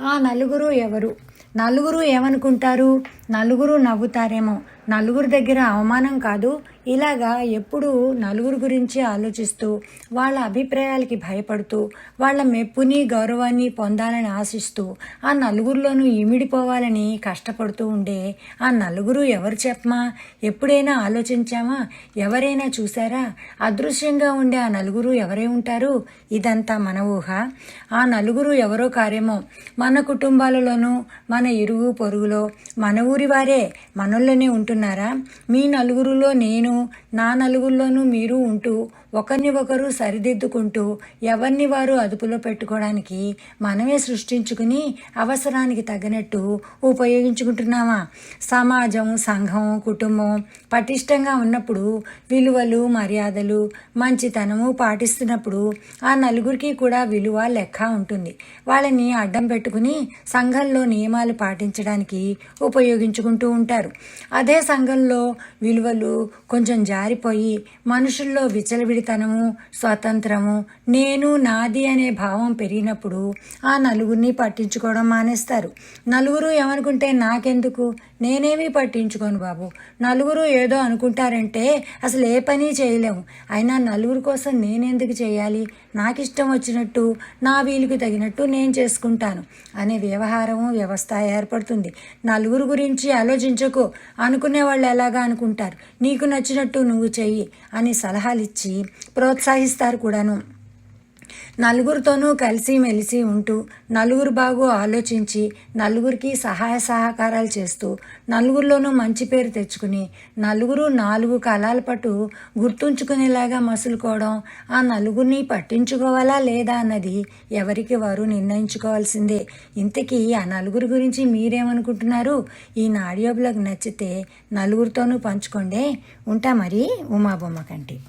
ఆ నలుగురు ఎవరు? నలుగురు ఏమనుకుంటారు? నలుగురు నవ్వుతారేమో. నలుగురు దగ్గర అవమానం కాదు. ఇలాగా ఎప్పుడూ నలుగురు గురించి ఆలోచిస్తూ వాళ్ళ అభిప్రాయాలకి భయపడుతూ వాళ్ళ మెప్పుని గౌరవాన్ని పొందాలని ఆశిస్తూ ఆ నలుగురిలోనూ ఇమిడిపోవాలని కష్టపడుతూ ఉండే ఆ నలుగురు ఎవరు చెప్పమా? ఎప్పుడైనా ఆలోచించామా? ఎవరైనా చూసారా అదృశ్యంగా ఉండే ఆ నలుగురు ఎవరై ఉంటారు? ఇదంతా మన ఊహ. ఆ నలుగురు ఎవరో కారేమో. మన కుటుంబాలలోనూ మన ఇరుగు పొరుగులో మన ఊరి వారే మనల్లోనే ఉంటున్నారా? మీ నలుగురులో నేను నా నలుగురిలోనూ మీరు ఉంటూ ఒకరిని ఒకరు సరిదిద్దుకుంటూ ఎవరిని వారు అదుపులో పెట్టుకోవడానికి మనమే సృష్టించుకుని అవసరానికి తగినట్టు ఉపయోగించుకుంటున్నామా? సమాజం సంఘం కుటుంబం పటిష్టంగా ఉన్నప్పుడు విలువలు మర్యాదలు మంచితనము పాటిస్తున్నప్పుడు ఆ నలుగురికి కూడా విలువ లెక్క ఉంటుంది. వాళ్ళని అడ్డం పెట్టుకుని సంఘంలో నియమాలు పాటించడానికి పెంచుకుంటూ ఉంటారు. అదే సంఘంలో విలువలు కొంచెం జారిపోయి మనుషుల్లో విచలవిడితనము స్వాతంత్రము నేను నాది అనే భావం పెరిగినప్పుడు ఆ నలుగురిని పట్టించుకోవడం మానేస్తారు. నలుగురు ఏమనుకుంటే నాకెందుకు? నేనేమీ పట్టించుకోను బాబు. నలుగురు ఏదో అనుకుంటారంటే అసలు ఏ పని చేయలేము. అయినా నలుగురు కోసం నేనెందుకు చేయాలి? నాకు ఇష్టం వచ్చినట్టు నా వీలుకు తగినట్టు నేను చేసుకుంటాను. అనే వ్యవహారము వ్యవస్థ ఏర్పడుతుంది. నలుగురు గురించి ఆలోచించకు. అనుకునే వాళ్ళు ఎలాగా అనుకుంటారు? నీకు నచ్చినట్టు నువ్వు చెయ్యి అని సలహాలు ఇచ్చి ప్రోత్సహిస్తారు కూడాను. నలుగురితోనూ కలిసి మెలిసి ఉంటూ నలుగురు బాగు ఆలోచించి నలుగురికి సహాయ సహకారాలు చేస్తూ నలుగురిలోనూ మంచి పేరు తెచ్చుకుని నలుగురు నాలుగు కాలాల పాటు గుర్తుంచుకునేలాగా మసులుకోవడం ఆ నలుగురిని పట్టించుకోవాలా లేదా అన్నది ఎవరికి వారు నిర్ణయించుకోవాల్సిందే. ఇంతకీ ఆ నలుగురు గురించి మీరేమనుకుంటున్నారు? ఈ ఆడియో బ్లాగ్ నచ్చితే నలుగురితోనూ పంచుకోండి. ఉంటా మరి ఉమాబొమ్మ కంటి.